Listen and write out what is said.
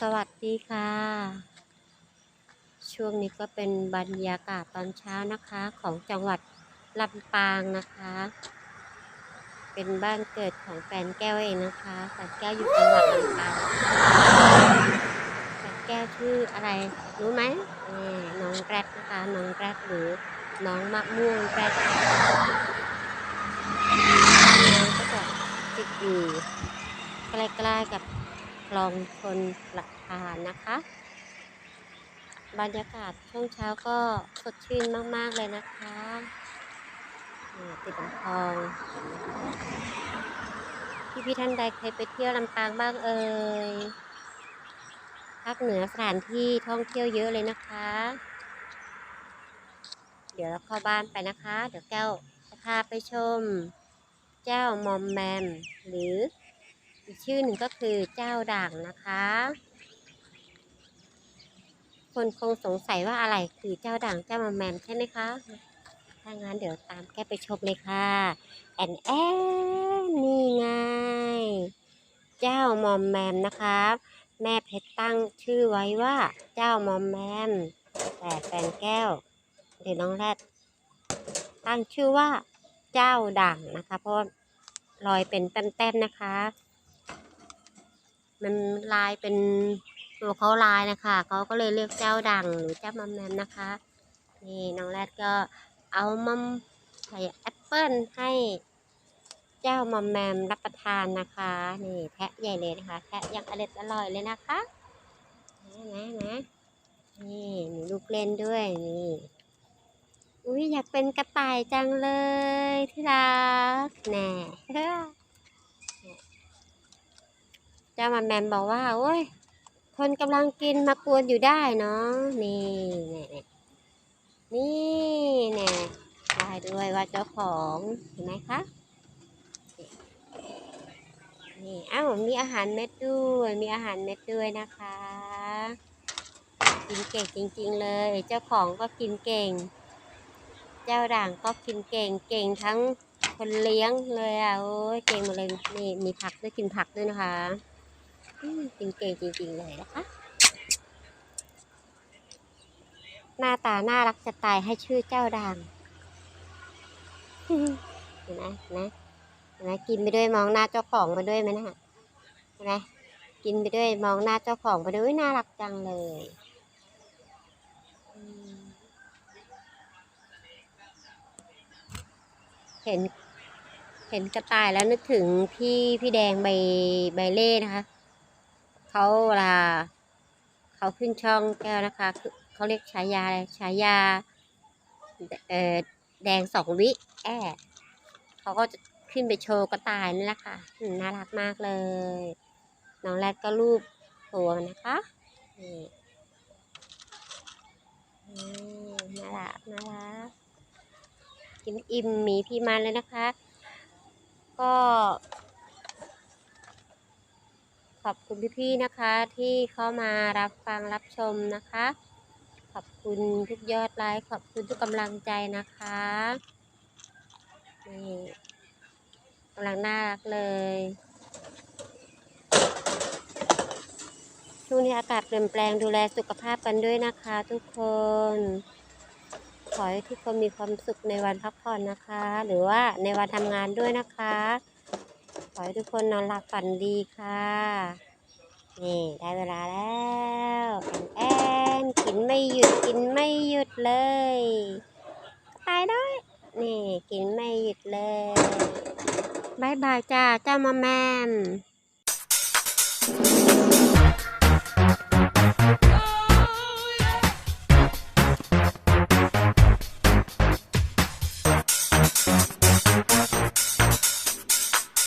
สวัสดีค่ะ ช่วงนี้ก็เป็นบรรยากาศตอนเช้านะคะของจังหวัดลำปางนะคะ เป็นบ้านเกิดของแฟนแก้วเองนะคะแฟนแก้วอยู่จังหวัดลำปางแฟนแก้วชื่ออะไรรู้ไหมนี่น้องแรดนะคะน้องแรดหรือน้องมะม่วงแรดน้องก็จะติดอยู่ใกล้ๆกับ คลองชนประทานนะคะ บรรยากาศช่วงเช้าก็สดชื่นมาก ๆ เลยนะคะนี่ติดลำคลอง พี่พี่ท่านใดเคยไปเที่ยวลำปางบ้างเอ่ยภาคเหนือสถานที่ท่องเที่ยวเยอะเลยนะคะ เดี๋ยวเราเข้าบ้านไปนะคะ เดี๋ยวแก้วจะพาไปชม เจ้ามอมแมมหรือ อีกชื่อหนึ่งก็คือเจ้าด่างนะคะ คนคงสงสัยว่าอะไรคือเจ้าด่างเจ้ามอมแมมใช่ไหมคะ ถ้างั้นเดี๋ยวตามแกไปชมเลยค่ะ แอนแอนนี่ไง เจ้ามอมแมมนะคะแม่เพชรตั้งชื่อไว้ว่าเจ้ามอมแมม แต่แฟนแก้วหรือน้องแรดตั้งชื่อว่าเจ้าด่างนะคะเพราะรอยเป็นแต้มๆนะคะ มันลายเป็นตัวเขาลายนะคะเขาก็เลยเรียกเจ้าดังหรือเจ้ามัมแมมนะคะ นี่น้องแรดก็เอามัมใส่แอปเปิ้ลให้เจ้ามัมแมมรับประทานนะคะ นี่แทะใหญ่เลยนะคะ แทะยังอร่อยอร่อยเลยนะคะนะนะนะนี่มีลูกเล่นด้วยนี่อุ้ยอยากเป็นกระต่ายจังเลยที่รักแน่ เจ้ามันแมมบอกว่า โอ้ย คนกำลังกินมากวนอยู่ได้เนาะ นี่นี่นี่เนี่ยได้ด้วยว่าเจ้าของเห็นไหมคะนี่อ้าวมีอาหารเม็ดด้วย มีอาหารเม็ดด้วยนะคะ กินเก่งจริง ๆ เลย เจ้าของก็กินเก่ง เจ้าด่างก็กินเก่ง เก่งทั้งคนเลี้ยงเลยอะ โอ้ยเก่งหมดเลย นี่มีผักด้วยกินผักด้วยนะคะ กินเก่งจริงๆเลยนะคะ หน้าตาน่ารักจะตายให้ชื่อเจ้าด่างเห็นไหมเห็นไหมเห็นไหมกินไปด้วยมองหน้าเจ้าของไปด้วยไหมนะเห็นไหมกินไปด้วยมองหน้าเจ้าของไปด้วยน่ารักจังเลยเห็นเห็นกระต่ายแล้วนึกถึงพี่พี่แดงใบใบเล่นะคะ เขาเวลาเขาขึ้นช่องแก้วนะคะเขาเรียกฉายาอะไรฉายาเออแดงสองวิแอเขาก็จะขึ้นไปโชว์กระต่ายนี่แหละค่ะน่ารักมากเลย น้องแรดก็รูปตัวนะคะนี่น่ารักน่ารักกินอิ่มหมีพี่มันเลยนะคะ ก็ ขอบคุณพี่ๆนะคะที่เข้ามารับฟังรับชมนะคะ ขอบคุณทุกยอดไลค์ขอบคุณทุกกำลังใจนะคะนี่กำลังน่ารักเลยช่วงนี้อากาศเปลี่ยนแปลงดูแลสุขภาพกันด้วยนะคะ ทุกคน ขอให้ทุกคนมีความสุขในวันพักผ่อนนะคะ หรือว่าในวันทำงานด้วยนะคะ ขอให้ทุกคนนอนหลับฝันดีค่ะ นี่ได้เวลาแล้วแอนแอนกินไม่หยุดกินไม่หยุดเลยตายด้วย นี่กินไม่หยุดเลยบายบายจ้าเจ้ามาแมม